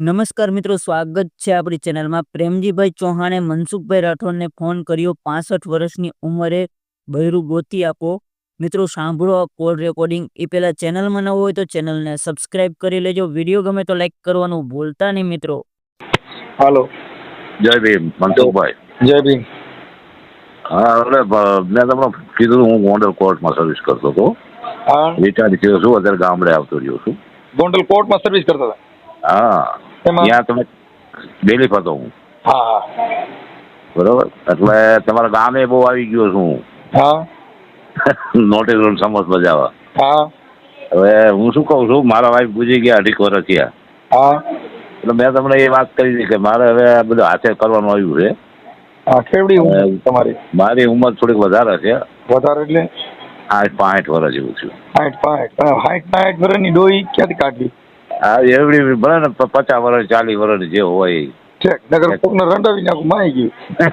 નમસ્કાર મિત્રો સ્વાગત છે આપણી ચેનલમાં. પ્રેમજીભાઈ ચૌહાણે મનસુખભાઈ રાઠોડને ફોન કર્યો પાસઠ વર્ષની ઉંમરે બૈરું ગોતી આપો. મિત્રો સાંભળો આ કોલ રેકોર્ડિંગ. એ પહેલાં ચેનલમાં ન હોય તો ચેનલને સબસ્ક્રાઇબ કરી લેજો. વીડિયો ગમે તો લાઈક કરવાનું ભૂલતા નહીં મિત્રો. હાલો. જય ભીમ મનસુખભાઈ. જય ભીમ. હા એટલે મેં તમને કીધું હું ગોંડલ કોર્ટમાં સર્વિસ કરતો હતો. હા. રિટાયર થયો છું અત્યારે ગામડે આવતો રહ્યો છું. ગોંડલ કોર્ટમાં સર્વિસ કરતા હતા? હા. ત્યાં તમે હું. બરોબર? એટલે તમારા ગામે બહુ આવી ગયો છું હા. નોટિસ સમજ બજાવવા. હા. હવે હું શું કહું છું મારા વાઈફ ગુજરી ગયા અઢીક વર્ષ થયા. એટલે મેં તમને એ વાત કરી હતી કે મારે હવે આ બધું હાથે કરવાનું આવ્યું છે. કેવડી તમારી? મારી ઉંમર થોડીક વધારે છે. વધારે એટલે? આઠ પાંઠ વર્ષ જેવું છું આઠ પાંઠ આઠ પાંઠ વર્ષની ડોઈ ક્યાંથી કાઢવી આ એવડી ભલે ને પચાસ વર્ષ ચાલીસ વર્ષ જે હોય. ઠેક નગર કોકને રંડાવી નાખું માઈ ગયું.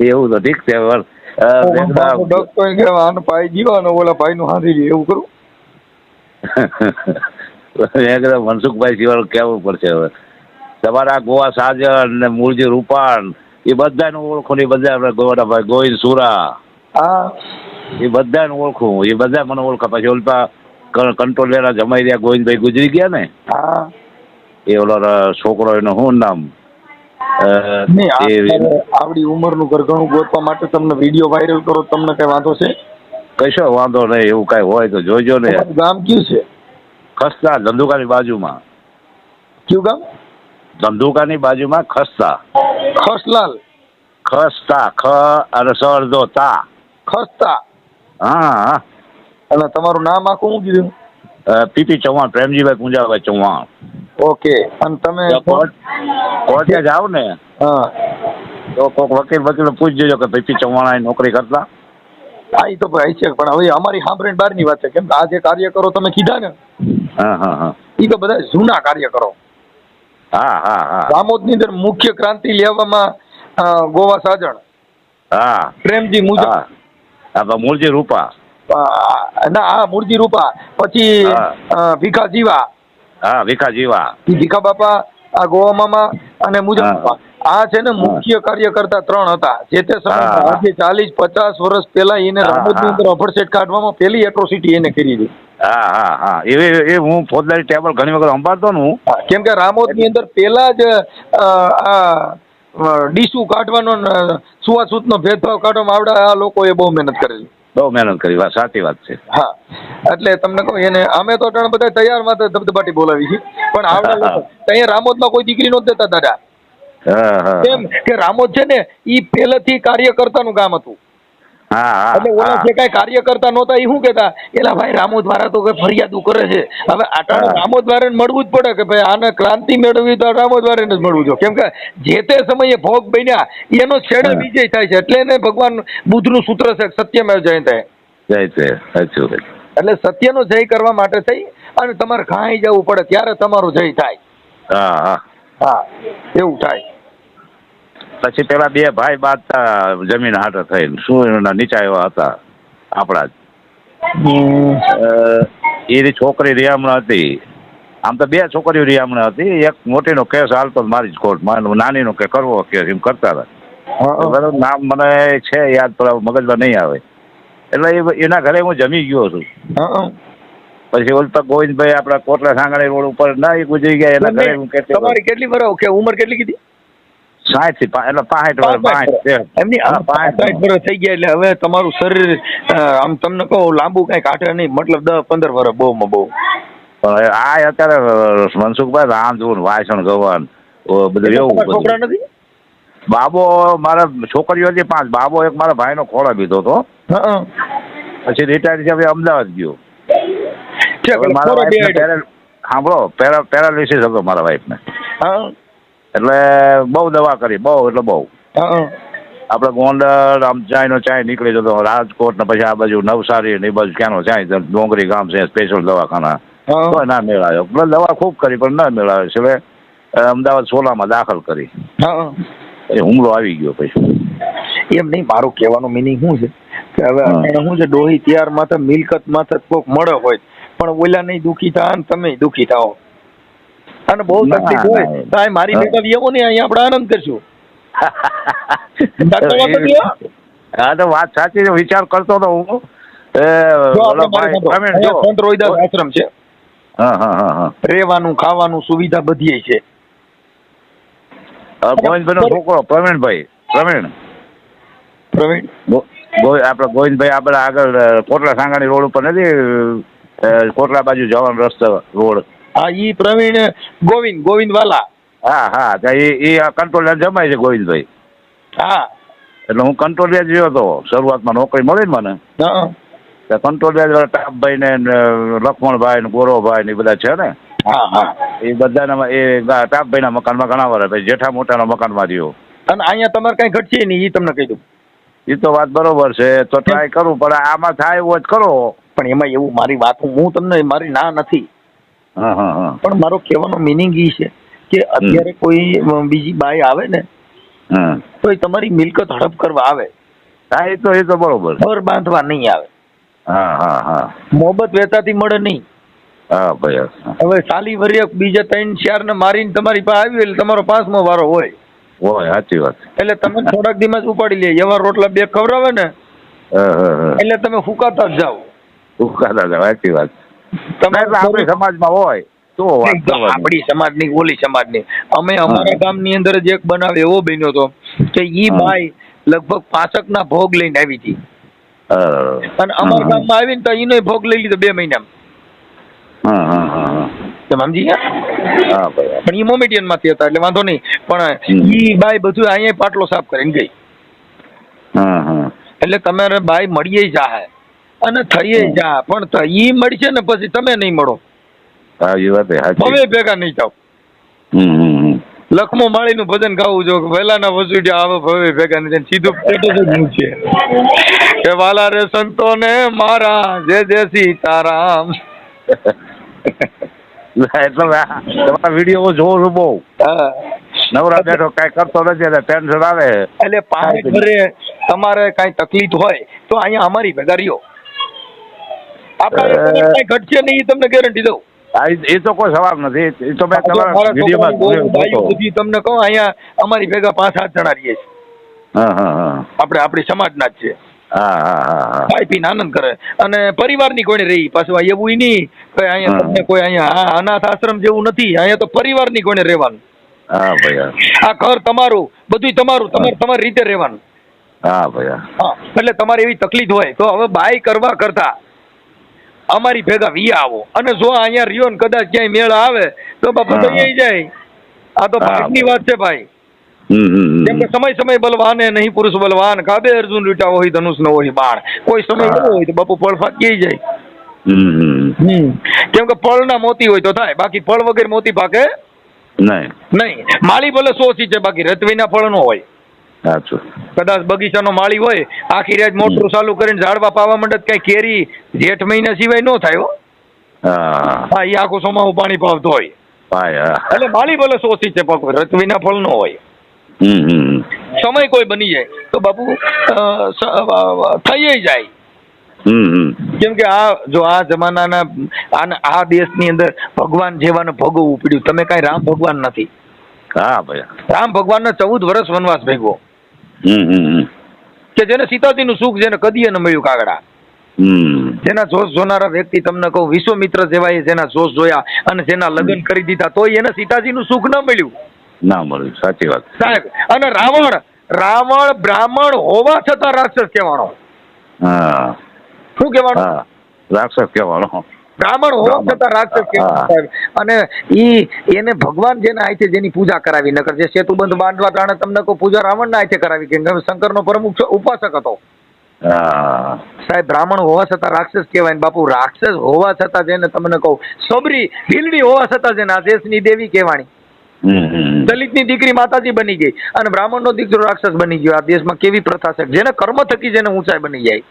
એવું તો ઠીક છે પણ, અ, મેં કીધું આ- ડોક્ટર કે આને પાઈ ગયો અને ઓલા ભાઈ નું હાંધી ગયું એવું કરું? મેં કીધું મનસુખભાઈ સિવાય કેવું પડશે હવે. તમારા ગોવા સાજર ને મૂળજી રૂપાણ એ બધાને ઓળખું ને એ બધા આપણે ગોવાના ભાઈ ગોવિંદ સુરા. હા. એ બધાને ઓળખું એ બધા મને ઓળખા. પછી ઓલપા કંટ્રોલર જમાઈ રહ્યા ગોવિંદભાઈ ગુજરી ગયા ને? હા. એ ઓલો છોકરો એનું શું નામ? આવડી ઉંમરનું ઘરઘણું ગોતવા માટે તમને વીડિયો વાયરલ કરો તમને કઈ વાંધો છે? કશો વાંધો નહીં એવું કઈ હોય તો જોઈજો ને. ગામ કયું છે? ખસ્તા ધંધુકાની બાજુમાં. કયું ગામ? ધંધુકાની બાજુમાં ખસ્તા. ખસલાલ. ખસ્તા ખ અને સરદો તા. ખસ્તા. હા હા. અને તમારું નામ આખું શું કીધું? પીપી ચૌહાણ પ્રેમજીભાઈ પૂંજાભાઈ ચૌહાણ. ઓકે અને તમે કોર્ટ જાઓ ને હા. તો કોઈક વકીલ વકીલ પૂછી જજો કે પીપી ચૌહાણ નોકરી કરતા. હા એ તો ભાઈ છે પણ હવે અમારી સાંભળીને બહારની વાત છે. કેમ કે આ જે કાર્યકરો તમે કીધા ને હા હા હા. એ તો બધા જૂના કાર્યકરો. હા હા હા. દામોદની અંદર મુખ્ય ક્રાંતિ લેવામાં ગોવા સાજણ. હા. પ્રેમજી મુજબ હા. મૂળજી રૂપા. ના હા મૂળજી રૂપા પછી ભીખા જીવા. હા ભીખા જીવા. ભીખા બાપા આ ગોવા મામા અને મુજબ આ છે ને મુખ્ય કાર્યકર્તા ત્રણ હતા. જે તે આજે ચાલીસ પચાસ વર્ષ પહેલા એને રામોદની અંદર અફરસેટ કાઢવામાં પહેલી એટ્રોસિટી એને કરી હતી. હા હા હા. એ એ હું ફોજદારી ટેબલ ઘણી વખત સંભાળતો હું. કેમ કે રામોદની અંદર પહેલા જ આ ડીસુ કાઢવાનો સુવાસૂત નો ભેદભાવ કાઢવામાં આવડે આ લોકોએ બહુ મહેનત કરેલી. બહુ મહેનત કરી વાત સાચી વાત છે. હા એટલે તમને કહું એને અમે તો ત્રણ બધા તૈયારમાં ધબધબાટી બોલાવી છે. પણ આવડા અહીંયા રામોદમાં કોઈ દીકરી નહોતી દેતા દાદા. કેમ કે રામોદ છે ને એ પહેલેથી કાર્યકર્તાનું ગામ હતું. એટલે ઓલા જે કાંઈ કાર્યકર્તા નહોતા એ શું કેતા એલા ભાઈ રામો દ્વારા તો કઈ ફરિયાદો કરે છે. હવે આટાણું રામો દ્વારા મળવું જ પડે કે ભાઈ આને ક્રાંતિ મેળવવી તો રામો દ્વારા જ મળવું જોઈએ. કેમ કે જે તે સમયે ભોગ બન્યા એનો છેડે. વિજય થાય છે. એટલે એને ભગવાન બુદ્ધનું સૂત્ર છે સત્યમેવ જયંતે જય સાચું. એટલે સત્યનો જય કરવા માટે થઈ અને તમારે કાંઈ જવું પડે ત્યારે તમારો જય થાય. હા હા. હા એવું થાય. પછી પેલા બે ભાઈ બાદ જમીન હાટે થઈને શું એના નીચા એવા હતા આપણા જ. એની છોકરી રિયામણ હતી. આમ તો બે છોકરીઓ રિયામણ હતી. એક મોટીનો કેસ હાલતો મારી જ કોર્ટમાં નાની નાનીનો કે કરવો કેસ એમ કરતા હતા. બરાબર નામ મને છે યાદ પણ મગજમાં નહીં આવે. એટલે એના ઘરે હું જમી ગયો છું. પછી ઓલ તો ગોવિંદભાઈ આપણા કોટલા સાંગણી રોડ ઉપર ના એ ગુજરી ગયા એના ઘરે હું કેટલી તમારી કેટલી વરસ કે ઉંમર કેટલી કીધી? સાઠથી એટલે પાંઠ વર્ષ એમની પાંચ વર્ષ. થઈ ગયા એટલે હવે તમારું શરીર આમ તમને કહું લાંબુ કઈ કાઢે નહીં. મતલબ દસ પંદર વર્ષ બહુ માં બહુ. આ અત્યારે મનસુખભાઈ રામ જોવું વાસણ ગવન બધું એવું છોકરા નથી? બાબો મારા છોકરીઓ હતી પાંચ. બાબો એક મારા ભાઈનો ખોળા બીધો હતો. પછી રિટાયર છે હવે અમદાવાદ ગયો. મારા સાંભળો પેરા પેરાલિસિસ હતો મારા વાઈફને હા. એટલે બહુ દવા કરી બહુ એટલે બહુ. આપણે ગોંડલ આમ ચાયનો ચાય નીકળી જતો રાજકોટ ને પછી આ બાજુ નવસારી ને એ બાજુ ક્યાંનો ચાય ડોંગરી ગામ છે સ્પેશિયલ દવાખાના. તો ના મેળાયો. એટલે દવા ખૂબ કરી પણ ના મેળાયો. છે અમદાવાદ સોલામાં દાખલ કરી. એ હુમલો આવી ગયો પછી. એમ નહીં મારું કહેવાનું મિનિંગ શું છે? કે હવે હા. શું છે ડોહી ત્યાર માથે મિલકત માથે કોક મળે હોય. પણ ઓલા નહીં દુખી થાય ને તમે દુખી થાઓ. અને બહુ તકલીફ હોય તો આ મારી. ભેગા આવો ને અહીંયા આપણે આનંદ કરશું. હો? તો વાત સાચી છે વિચાર કરતો તો હું. સંત રોહિદાસ આશ્રમ છે. રહેવાનું ખાવાનું સુવિધા બધી છે. ગોવિંદભાઈ છોકરો પ્રવીણભાઈ પ્રવીણ. પ્રવીણ? ગો- ગોવિંદભાઈ આપણે આગળ કોટલા સાંગાણી રોડ ઉપર નથી કોટલા બાજુ જવાનો રસ્તો રોડ. હા ઈ પ્રવીણ ગોવિંદ ગોવિંદ વાલા હા હા એ એ કંટ્રોલ જમાય છે ગોવિંદભાઈ. હા. એટલે હું કંટ્રોલ જ રહ્યો હતો. શરૂઆતમાં નોકરી મળી ને મને. હા. તો વાળા ટાપભાઈ ને ને લક્ષ્મણભાઈ ને ગોરોભાઈ ને એ બધા છે ને? હા હા. એ બધાના એ ટાપભાઈના મકાનમાં ઘણા વાર પછી જેઠા મોટાના મકાનમાં રહ્યો અને અહીંયા તમારે કઈ ઘટશે નહીં એ તમને કહી દઉં. એ તો વાત બરોબર છે. તો ટ્રાય કરું પણ આમાં થાય એવો જ કરો. પણ એમાં એવું મારી વાત હું તમને મારી ના નથી. હા હા હા. પણ મારો કહેવાનો મિનિંગ ઈ છે કે અત્યારે કોઈ બીજી બાઈ આવે ને તો એ તમારી મિલકત હડપ કરવા આવે. હા એ તો એ તો બરોબર. ઘર બાંધવા નહીં આવે. હા હા મળે નહીં. હા ભાઈ હવે સાલી વર્યક બીજા ત્રણ ચાર ને મારીને તમારી પાસે આવ્યું એટલે તમારો પાંચમો વારો હોય. હોય સાચી વાત. એટલે તમે થોડાક જ ઉપાડી લે. એવા રોટલા બે ખવડાવે ને એટલે તમે ફૂકાતા જ જાઓ. ફૂકાતા જાઓ સાચી વાત. આપણી સમાજમાં હોય. તો આપણી સમાજની ઓલી સમાજની. અમે અમારા ગામની અંદર જ એક બનાવ એવો બન્યો હતો કે ઈ હા. લગભગ પાસક ના ભોગ લઈને આવી હતી. અને અમારા ગામમાં આવીને તો ઈનો ભોગ લઈ લીધો બે મહિનામાં. તમે સમજી ગયા? પણ ઈ મોમેડિયનમાંથી હતા એટલે વાંધો નહીં. પણ ઈ બાય બધું અહીંયા પાટલો સાફ કરીને ગઈ. હા હા. એટલે તમારે બાય મળીએ જાહે અને થઈએ જા. પણ થઈ ઈ મળશે ને પછી તમે નહીં મળો. હા એ વાત હવે ભેગા નહીં જાઓ હમ માળી નું લખમો માળીનું ભજન ગાવું જો. પહેલાના વસુડિયા આવે ભવે ભેગા નહીં. સીધું જ છે. કે વાલા રે સંતો ને મારા જય જય સીતારામ. એટલે તમારા વીડિયો જોઉં છું બહુ. નવરા બેઠો કાંઈ કરતો નથી એટલે ટેન્શન આવે. એટલે પાણી તમારે કઈ તકલીફ હોય તો અહીંયા અમારી ભેગા રહ્યો આપણા ઘટશે નહીં તમને ગેરંટી દઉં. એ- તો કોઈ સવાલ નથી. એ તો મેં તમારા વિડીયોમાં તમને કહું અહીંયા અમારી ભેગા પાંચ સાત જણા રહીએ છીએ. આપણે આપણી સમાજના જ છે ખાઈ પીને આનંદ કરે. અને પરિવારની કોઈને રહી પાછું એવું નહીં કે અહીંયા તમને કોઈ અહીંયા અનાથ આશ્રમ જેવું નથી અહીંયા તો પરિવારની કોઈને રહેવાનું. હા ભાઈ આ ઘર તમારું બધું તમારું તમારે તમારી રીતે રહેવાનું. હા ભાઈ. હા એટલે તમારે એવી તકલીફ હોય તો હવે બાય કરવા કરતા અમારી ભેગા વિયા આવો. અને જો અહીંયા રહ્યો ને કદાચ ક્યાંય મેળ આવે તો બાપુ. અહીંયા જાય. આ તો. ભાગની વાત છે ભાઈ. કે સમય સમય બલવાન નહીં પુરુષ બલવાન. કાબે અર્જુન રીટા હોય ધનુષ ન હોય બાણ. કોઈ સમય ન હોય તો બાપુ ફળ ફાકી જાય. હમ હમ હમ. કેમ કે ફળના મોતી હોય તો થાય. બાકી ફળ વગર મોતી પાકે નહીં. નહીં. માળી ભલે સોસી છે બાકી રતવીના ફળ નો હોય. સાચું. કદાચ બગીચાનો માળી હોય આખી રાત મોટરું ચાલુ કરીને ઝાડવા પાવા માંડે કઈ કેરી જેઠ મહિના સિવાય નો થાય હો. હા. એ આખું સોમાવું પાણી પાવતો હોય. એટલે માળી ભલે શોષી છે પગ રતવીના ફળ નો હોય. સમય કોઈ બની જાય. તો બાપુ થઈ જાય. કેમ કે આ જો આ જમાનાના આ દેશની અંદર ભગવાન જેવાને ભોગવવું પડ્યું. તમે કઈ રામ ભગવાન નથી. હા ભાઈ. રામ ભગવાનનો ચૌદ વર્ષ વનવાસ ભેગવો હમ. કે જેને સીતાજીનું સુખ જેને કદીએ ન મળ્યું કાગડા. જેના જોશ જોનારા વ્યક્તિ તમને કહું વિશ્વમિત્ર જેવાએ જેના જોશ જોયા અને જેના લગ્ન કરી દીધા તોય એને સીતાજી નું સુખ ન મળ્યું. ના મળ્યું સાચી વાત. સાહેબ અને રાવણ રાવણ બ્રાહ્મણ હોવા છતાં રાક્ષસ કહેવાનો. હા. શું કહેવાનું? રાક્ષસ કહેવાનો. બ્રાહ્મણ હોવા બ્રાહ્મણ. છતાં રાક્ષસ કેમ અને ઈ એને ભગવાન જેને આય છે જેની પૂજા કરાવી. નકર જે સેતુબંધ બાંધવા તાણે તમને કોઈ પૂજા રાવણના હાથે કરાવી કેમ કે શંકરનો પ્રમુખ ઉપાસક હતો. સાહેબ બ્રાહ્મણ હોવા છતાં રાક્ષસ કહેવાય બાપુ રાક્ષસ હોવા છતાં જેને તમને કહું સબરી ભીલડી હોવા છતાં જેને આ દેશની દેવી હમ દલિતની દીકરી માતાજી બની ગઈ અને બ્રાહ્મણનો દીકરો રાક્ષસ બની ગયો. આ દેશમાં કેવી પ્રથા છે? જેને કર્મ થકી જેને ઊંચાઈ બની જાય.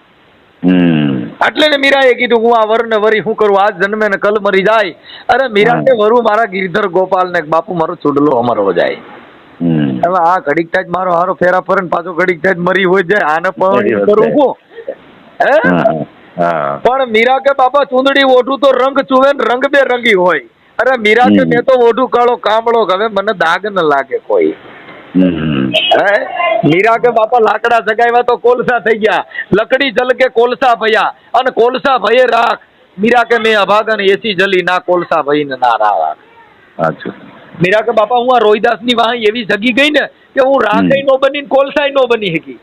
એટલે ને મીરાએ કીધું હું આ વરને વરી હું કરું? આજ જન્મે ને કલ મરી જાય. અરે મીરા ને વરુ મારા ગિરધર ગોપાલ ને બાપુ મારો ચૂડલો અમરો જાય. હવે આ ઘડીક થાય મારો હારો ફેરા ફરે પાછો ઘડીક થાય મરી હોય જાય આને પણ કરું હું? હે? પણ મીરા કે બાપા ચૂંદડી ઓઢું તો રંગ ચૂવે ને રંગ બે રંગી હોય. અરે મીરા કે મેં તો ઓઢું કાળો કામળો હવે મને દાગ ન લાગે કોઈ. હે? મીરા કે બાપા લાકડા જગાવ્યા તો કોલસા થઈ ગયા. લકડી જલ કે કોલસા ભયા? અને કોલસા ભયે રાખ. મીરા કે મેં અભાગન એસી જલી ના કોલસા ભઈ ને ના રાખ મીરા કે બાપા હું આ રોહિદાસની વાહ એવી જગી ગઈ ને કે હું રાખઈ નો બની ને કોલસાય નો બની શકી.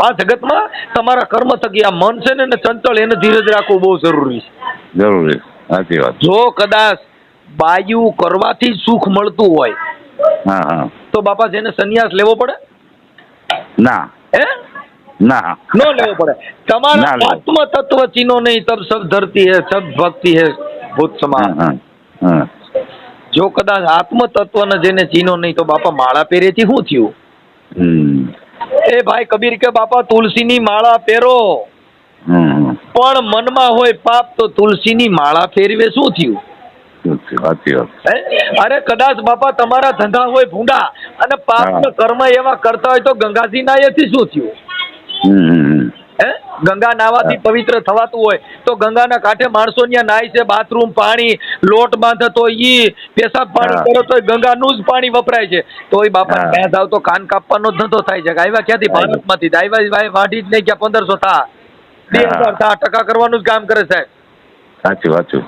આ જગતમાં તમારા કર્મ થકી આ મન છે ને ચંચળ એને ધીરજ રાખવું બહુ જરૂરી છે. જરૂરી સાચી વાત. જો કદાચ બાયુ કરવાથી સુખ મળતું હોય હા હા. તો બાપા જેને સંન્યાસ લેવો પડે? ના. હે? ના. નો લેવો પડે. તમારા આત્મ તત્વ ચીનો નહીં તબ સબ ધરતી હે સબ ભક્તિ હે ભૂત સમાન. જો કદાચ આત્મ તત્વને જેને ચિહ્નો નહીં તો બાપા માળા પહેરેથી શું થયું. એ ભાઈ કબીર કે બાપા તુલસીની માળા પહેરો. પણ મનમાં હોય પાપ તો તુલસીની માળા ફેરવે શું થયું? સાચી વાત અરે કદાચ બાપા તમારા ધંધા હોય ભૂંડા અને પાપ કર્મ એવા કરતા હોય તો ગંગાજી નાયથી શું થયું. હે? ગંગા નાવાથી પવિત્ર થવાતું હોય તો ગંગાના કાંઠે માણસો ત્યાં નાય છે બાથરૂમ પાણી લોટ બાંધે તો ઈ પેશાબ પાણી. કરો તો ગંગાનું જ પાણી વપરાય છે. તો એ બાપા હા. ત્યાં તો કાન કાપવાનો ધંધો થાય છે. આવ્યા ક્યાંથી. ભારતમાંથી આવ્યા ભાઈ વાઢી જ નહીં ક્યાં પંદરસો થા. બે. હજાર થા. ટકા કરવાનું જ કામ કરે સાહેબ સાચું સાચું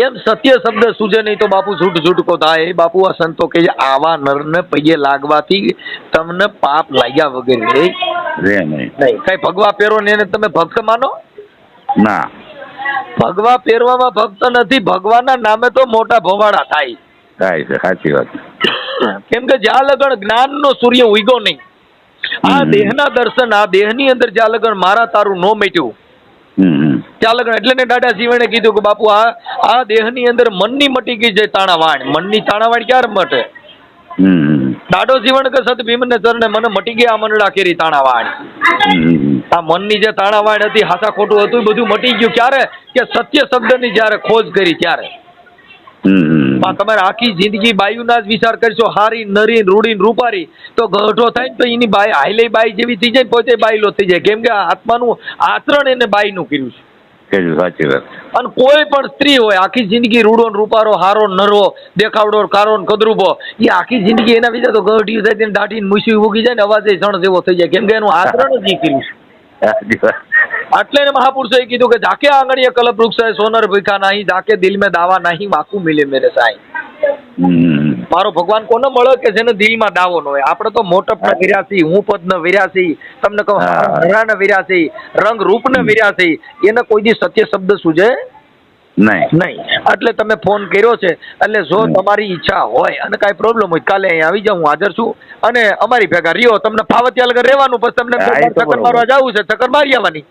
એમ સત્ય શબ્દ સૂજે નહીં તો બાપુ છૂટ છૂટકો થાય. બાપુ આ સંતો કે આવા નરને પૈયે લાગવાથી તમને પાપ લાગ્યા વગર રે. નહીં. કઈ ભગવા પહેરો ને એને તમે ભક્ત માનો? ના. ભગવા પહેરવામાં ભક્ત નથી. ભગવાનના નામે તો મોટા ભવાડા થાય. થાય છે સાચી વાત. કેમ કે જ્યાં લગણ જ્ઞાનનો સૂર્ય ઉગ્યો નહીં. આ દેહ દેહના દર્શન આ દેહની અંદર જ્યાં લગણ મારા તારું નો મેટ્યું. ત્યાં એટલે ને દાદા શિવણે કીધું કે બાપુ આ આ દેહની અંદર મનની મટી ગઈ છે તાણાવાણ. મનની તાણાવાણ ક્યારે મટે. દાડો જીવન કે સત ભીમને ચરણે મને મટી ગયા આ મનડા કેરી તાણાવાણ. આ મનની જે તાણાવાણ હતી હાસા ખોટું હતું બધું મટી ગયું. ક્યારે? કે સત્ય શબ્દની જ્યારે ખોજ કરી ત્યારે. તમારે આખી જિંદગી બાયુના જ વિચાર કરશો હારી નરી રૂડી રૂપારી. તો ગઢો થાય ને તો એની બાય હાઈલે બાઈ જેવી થઈ જાય પોતે બાયલો થઈ જાય. કેમ કે આત્માનું આચરણ એને બાઈનું કર્યું છે. સાચી વાત. અને કોઈ પણ સ્ત્રી હોય આખી જિંદગી રૂડો રૂપારો હારો નરવો દેખાવડો કારો કદરૂપો એ આખી જિંદગી એના વિશે તો ગઢિયું થાય તેને દાઢી મૂસી ઉગી જાય ને અવાજે જણ જેવો થઈ જાય. કેમ કે એનું આચરણ જ ઈ કર્યું છે. એટલે એ કીધું કે જાકે આંગણીએ કલપ વૃક્ષ હે સોનર ભીખા નહીં જાકે દિલ મેં દાવા નહીં વાકું મિલે મેરે હમ. મારો ભગવાન કોને મળે કે જેને દિલમાં દાવો ન હોય? આપણે તો મોટપ ના વિરાસી હું પદ ન વિરાસી તમને કહું હરા ન વિરાસી રંગ રૂપ ન વિરાસી એને કોઈ દી સત્ય શબ્દ સૂજે નહીં. નહીં. એટલે તમે ફોન કર્યો છે એટલે જો તમારી ઈચ્છા હોય અને કાંઈ પ્રોબ્લેમ હોય કાલે અહીંયા આવી જાઉં હું હાજર છું અને અમારી ભેગા રહ્યો તમને ફાવતિયા લગર રહેવાનું પછી તમને ચક્કર મારવા જવું છે ચક્કર મારી આવવાની.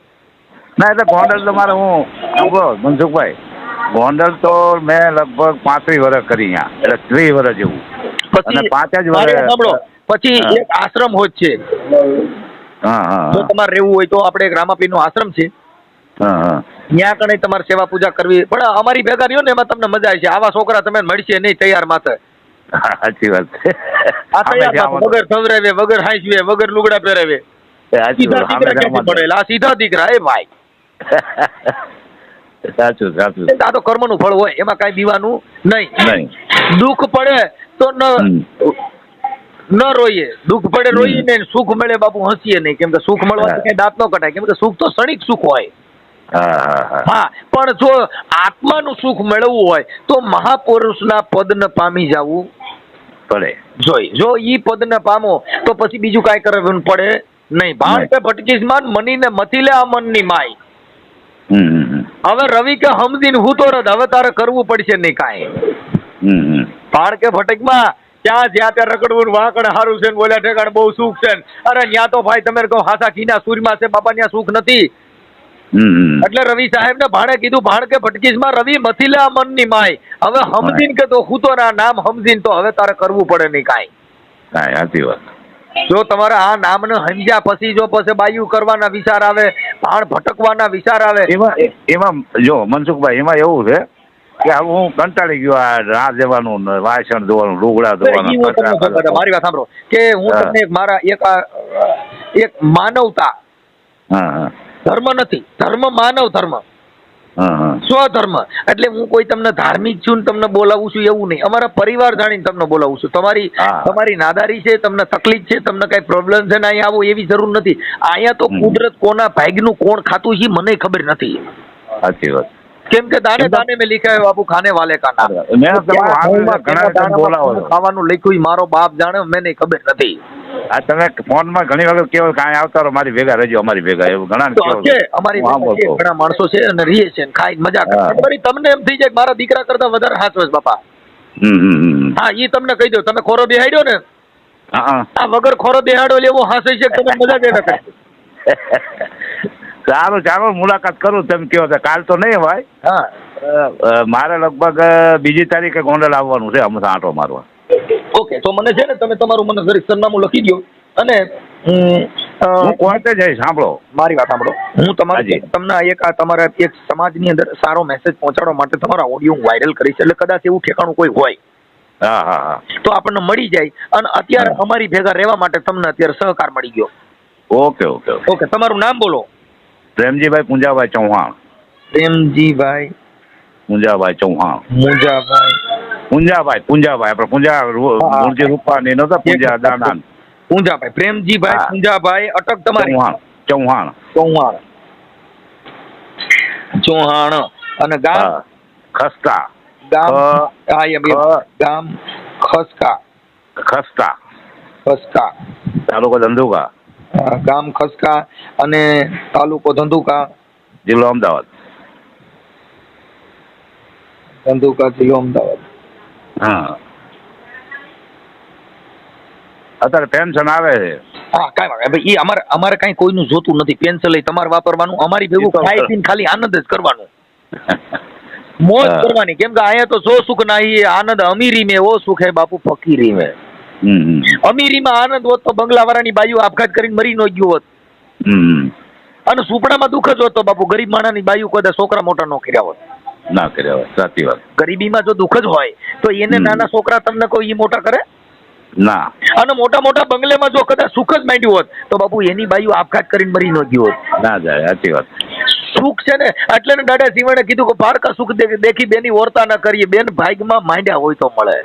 ના એટલે ગોંડલ તો મારે હું શું મનસુખભાઈ. ગોંડલ તો મેં લગભગ પાંત્રીસ વર્ષ કરી અહીંયા. એટલે ત્રીસ વર્ષ જેવું. અને પાંચ જ વર્ષ પછી એક આશ્રમ હોય છે. હા હા જો તમારે રહેવું હોય તો આપણે એક રામાપીરનો આશ્રમ છે. ત્યાં કણે તમારે સેવા પૂજા કરવી. પણ અમારી ભેગા રહ્યો ને એમાં તમને મજા આવશે. આવા છોકરા તમે મળશે નહીં તૈયાર માથે. સાચી વાત છે. આ તૈયાર વગર સવરાવે વગર હાંસવે વગર લુગડા પહેરાવે. સીધા દીકરા પડેલા સીધા દીકરા એ ભાઈ. સાચું સાચું. આ તો કર્મનું ફળ હોય એમાં કાંઈ દીવાનું નહીં. નહીં. દુઃખ પડે તો ન. ન રોઈએ. દુઃખ પડે રોઈએ ને સુખ મળે બાપુ હસીએ નહીં. કેમ કે સુખ મળવા કઈ દાંત ન કટાય. કેમ કે સુખ તો ક્ષણિક સુખ હોય. હા પણ જો આત્માનું સુખ મેળવવું હોય તો મહાપુરુષના પદને પામી જવું પડે. જોઈ જો ઈ પદને પામો તો પછી બીજું કાંઈ કરવું પડે નહીં. ભાણ નહીં. કે ભટકીસમાન મનીને મથી લે આ મનની માય. હવે રવિ કે હમદીન હું તો રદ હવે તારે કરવું પડશે નહીં કાંઈ. ભાણ કે ભટકમાં ત્યાં જ્યાં ત્યાં રખડવું વાંકણ સારું છે બોલ્યા ઠેકાણ બહુ સુખ છે અરે ત્યાં તો ભાઈ તમે કહો હાસા કીના સૂરમાં છે બાપા ત્યાં સુખ નથી. એટલે રવિ સાહેબ ને ભાણે કીધું ભાણ કે ભટકીસમાં રવિ મથી લે ની માય. હવે હમદીન કે તો હું તો નામ હમદીન તો હવે તારે કરવું પડે નહીં કાંઈ. કાંઈ સાચી વાત. જો તમારે આ નામને સમજ્યા પછી જો પછી બાયું કરવાના વિચાર આવે ભાણ ભટકવાના વિચાર આવે. એમાં એમાં જો મનસુખભાઈ એમાં એવું છે કે હવે હું કંટાળી ગયો આ રાહ જવાનું વાસણ ધોવાનું લુગડા ધોવાનું મારી વાત સાંભળો. કે હું તમને મારા એક એક માનવતા ધર્મ નથી ધર્મ માનવ ધર્મ. સ્વધર્મ. એટલે હું કોઈ તમને ધાર્મિક છું તમને બોલાવું છું એવું નહીં. અમારા પરિવાર જાણીને તમને બોલાવું છું. તમારી તમારી નાદારી છે તમને તકલીફ છે તમને કઈ પ્રોબ્લેમ છે ને અહીંયા આવો એવી જરૂર નથી. અહીંયા તો કુદરત કોના ભાગનું કોણ ખાતું છે મને ખબર નથી. સાચી વાત. કેમ કે દાને દાને મેં લીખા બાપુ ખાને વાલે કા નામ મેં ઘણા બોલાવો ખાવાનું લખ્યું મારો બાપ જાણે મને ખબર નથી. આ તમે ફોનમાં ઘણી વખત કેવો કાંઈ આવતા રહો મારી ભેગા રહેજો અમારી ભેગા એવું ઘણા છે અમારી ઘણા માણસો છે અને રીએ છે ખાઈ મજા કરે. તમને એમ થઈ જાય મારા દીકરા કરતા વધારે હાચવે છે બાપા. હા ઈ તમને કહી દો તમે ખોરો બેહાડ્યો ને. આ વગર ખોરો બેહાડો એટલે એવો હાસે છે તમે મજા જ કરે સારું ચાલો મુલાકાત કરું તમે કહો છો. કાલ તો નહીં હોય. હા. મારે લગભગ બીજી તારીખે ગોંડલ આવવાનું છે હમણાં આંટો મારવા. ઓકે તો મને છે ને તમે તમારું મને જરીક સરનામું લખી દો અને હું કોર્ટે જઈશ સાંભળો. મારી વાત સાંભળો. હું તમારી તમને એક આ તમારા એક સમાજની અંદર સારો મેસેજ પહોંચાડવા માટે તમારા ઓડિયો હું વાયરલ કરીશ એટલે કદાચ એવું ઠેકાણું કોઈ હોય. હા હા હા. તો આપણને મળી જાય. અને અત્યારે અમારી ભેગા રહેવા માટે તમને અત્યારે સહકાર મળી ગયો. Okay okay. ઓકે તમારું નામ બોલો. પ્રેમજીભાઈ પૂંજાભાઈ ચૌહાણ. પ્રેમજીભાઈ પૂંજાભાઈ ચૌહાણ. મુંજાભાઈ પૂંજાભાઈ પૂંજાભાઈ આપણે પૂંજા મૂળજી રૂપાણી નહોતા પૂંજા દાદા પૂંજાભાઈ પ્રેમજીભાઈ પૂંજાભાઈ અટક તમારી. ચૌહાણ ચૌહાણ. ચૌહાણ. અને ગામ? ખસ્તા. ગામ? હા એમ. ગામ ખસકા ખસ્તા. ખસ્તા. તાલુકો ધંધુકા. ગામ ખસકા અને તાલુકો ધંધુકા. જિલ્લો અમદાવાદ. ધંધુકા જિલ્લો અમદાવાદ. હા. અત્યારે પેન્શન આવે છે. હા કાંઈ વાંધો. ભાઈ એ અમારે અમારે કાંઈ કોઈનું જોતું નથી. પેન્શન લઈ તમારે વાપરવાનું અમારી ભેગું ખાઈ પીને ખાલી આનંદ જ કરવાનું. મોજ કરવાની. કેમ કે અહીંયા તો સો સુખ નાહી આનંદ અમીરી મેં ઓ સુખ હે બાપુ ફકીરી મેં. અમીરીમાં આનંદ હોત તો બંગલાવાળાની બાયુ આપઘાત કરીને મરી ન ગયું હોત. હમ અને સુપડામાં દુઃખ જ હોત બાપુ ગરીબ માણસની બાયુ કદાચ છોકરા મોટા ન કર્યા હોત. ના કર્યા હોય સાચી વાત. ગરીબીમાં જો દુઃખ જ હોય તો એને નાના છોકરા તમને કોઈ ઈ મોટા કરે? ના. અને મોટા મોટા બંગલેમાં જો કદાચ સુખ જ માંડ્યું હોત તો બાપુ એની બાયુ આપઘાત કરીને મરી ન ગયું હોત. ના જાય સાચી વાત. સુખ છે ને એટલે ને દાદા શિવણે કીધું કે પારકા સુખ દેખી બેની ઓરતા ન કરીએ બેન ભાગમાં માંડ્યા હોય તો મળે.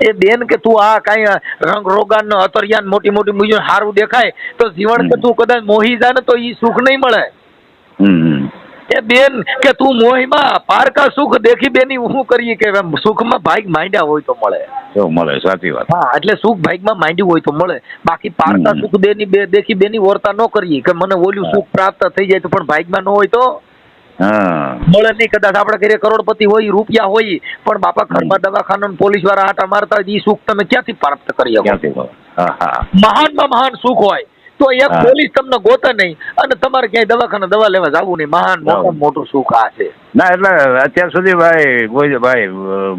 એ બેન કે તું આ કઈ રંગ રોગાન નો અતરિયાન મોટી મોટી બીજું સારું દેખાય તો જીવન કે તું કદાચ મોહી જા ને તો એ સુખ નહીં મળે. હમ. એ બેન કે તું મોહીમાં પારકા સુખ દેખી બેની હું કરીએ કે સુખમાં ભાગ માંડ્યા હોય તો મળે. મળે સાચી વાત. હા એટલે સુખ ભાગમાં માંડ્યું હોય તો મળે. બાકી પારકા સુખ દેની બે દેખી બેની વર્તા ન કરીએ. કે મને ઓલું સુખ પ્રાપ્ત થઈ જાય તો પણ ભાગમાં ન હોય તો મળે નહીં. કદાચ આપણે ઘરે કરોડપતિ હોય રૂપિયા હોય પણ બાપા ઘરમાં દવાખાના પોલીસવાળા આટા મારતા હોય, ઈ સુખ તમે ક્યાંથી પ્રાપ્ત કરી શકો? મહાન મહાન સુખ હોય. તો એક પોલીસ તમને ગોતે નહીં અને તમારે ક્યાંય દવાખાને દવા લેવા જવું નહીં. મહાન મોટા મોટું સુખ આ છે. ના એટલે અત્યાર સુધી ભાઈ કોઈ ભાઈ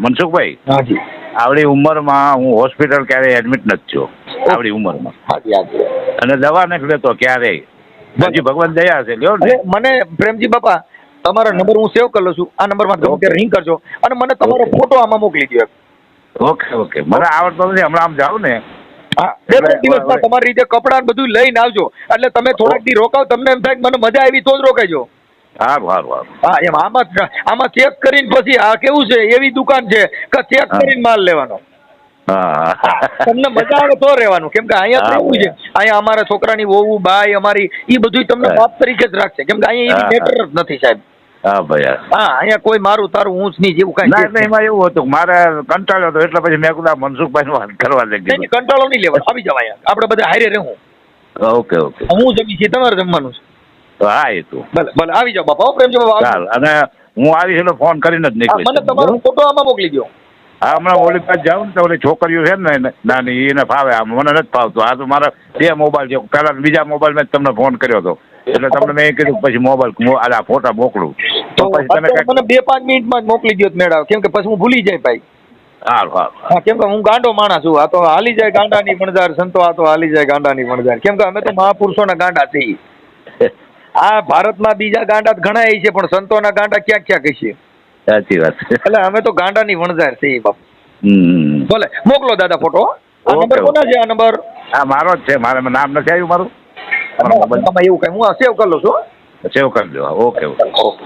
મનસુખભાઈ હાજી આવડી ઉંમરમાં હું હોસ્પિટલ ક્યારેય એડમિટ નથી થયો. આવડી ઉંમરમાં. હાજી હાજી. અને દવા નથી લેતો ક્યારેય. હજી ભગવાન દયા છે લ્યો ને. મને પ્રેમજી બાપા તમારો નંબર હું સેવ કરી લઉં છું. આ નંબરમાં તમે ઓકે. રિંગ કરજો. અને મને તમારો ફોટો આમાં મોકલી દો ઓકે ઓકે મને આવડતો નથી હમણાં આમ જાઉં ને. બે ત્રણ દિવસ દિવસમાં તમારી રીતે કપડાં બધું લઈને આવજો. એટલે તમે થોડાક દી રોકાવ તમને એમ થાય મને મજા આવી તો જ સારું સારું સારું હા એમ આમાં આમાં ચેક કરીને પછી આ કેવું છે? એવી દુકાન છે કે ચેક કરીને માલ લેવાનો. તમને મજા આવે તો રહેવાનું. કેમ કે અહીંયા એવું છે. અહીંયા અમારા છોકરાની વહુ બાઈ અમારી એ બધું તમને હા. બાપ તરીકે જ રાખશે. કેમ કે અહીંયા એવી મેટર નથી સાહેબ. હા ભાઈ હા. અહીંયા કોઈ મારું તારું ઊંચ નહીં જેવું ના કાંઈ છે એમાં એવું હતું મારે કંટાળ્યો હતો એટલે પછી મેં કીધું મનસુખભાઈ વાત કરવા લઈ નહીં, કંટાળો નહીં લેવા આવી જાવ અહીંયા. આપણે બધા હારે રહું ઓકે ઓકે. હું જમી છીએ તમારે જમવાનું છે. હા એ તું. ભલે ભલે આવી બાપા ચાલ અને હું આવીશ એટલે ફોન કરીને જ નીકળી મને તમારો ફોટો આમાં મોકલી દો હા હમણાં ઓલી પાસે જાઉં ને તો ઓલી છોકરીઓ છે ને નાની એને ફાવે આમ. મને નથી ફાવતું. આ તો મારા બે મોબાઈલ છે. પહેલા બીજા મોબાઈલમાં જ તમને ફોન કર્યો હતો. એટલે તમને મેં કીધું પછી મોબાઈલ આ ફોટા મોકલું. તો પછી તમે મને બે પાંચ મિનિટમાં જ મોકલી દો મેળાવ. કેમ કે પછી હું ભૂલી જાય ભાઈ. કેમ કે હું ગાંડો માણસ છું. આ તો હાલી જાય ગાંડાની વણઝાર. સંતો આ તો હાલી જાય ગાંડાની વણઝાર. કેમ કે અમે તો મહાપુરુષોના ગાંડા છીએ. આ ભારતમાં બીજા ગાંડા ઘણા છે પણ સંતોના ગાંડા ક્યાં ક્યાં છે સાચી વાત. એટલે અમે તો ગાંડાની વણઝાર છીએ બાપ. ભલે મોકલો દાદા ફોટો. આ નંબર કોના છે? આ નંબર? આ મારો જ છે. મારે નામ નથી આવ્યું મારું? તમારે એવું કઈ હું સેવ કરી લઉં છું સેવ કરી દો ઓકે ઓકે ઓકે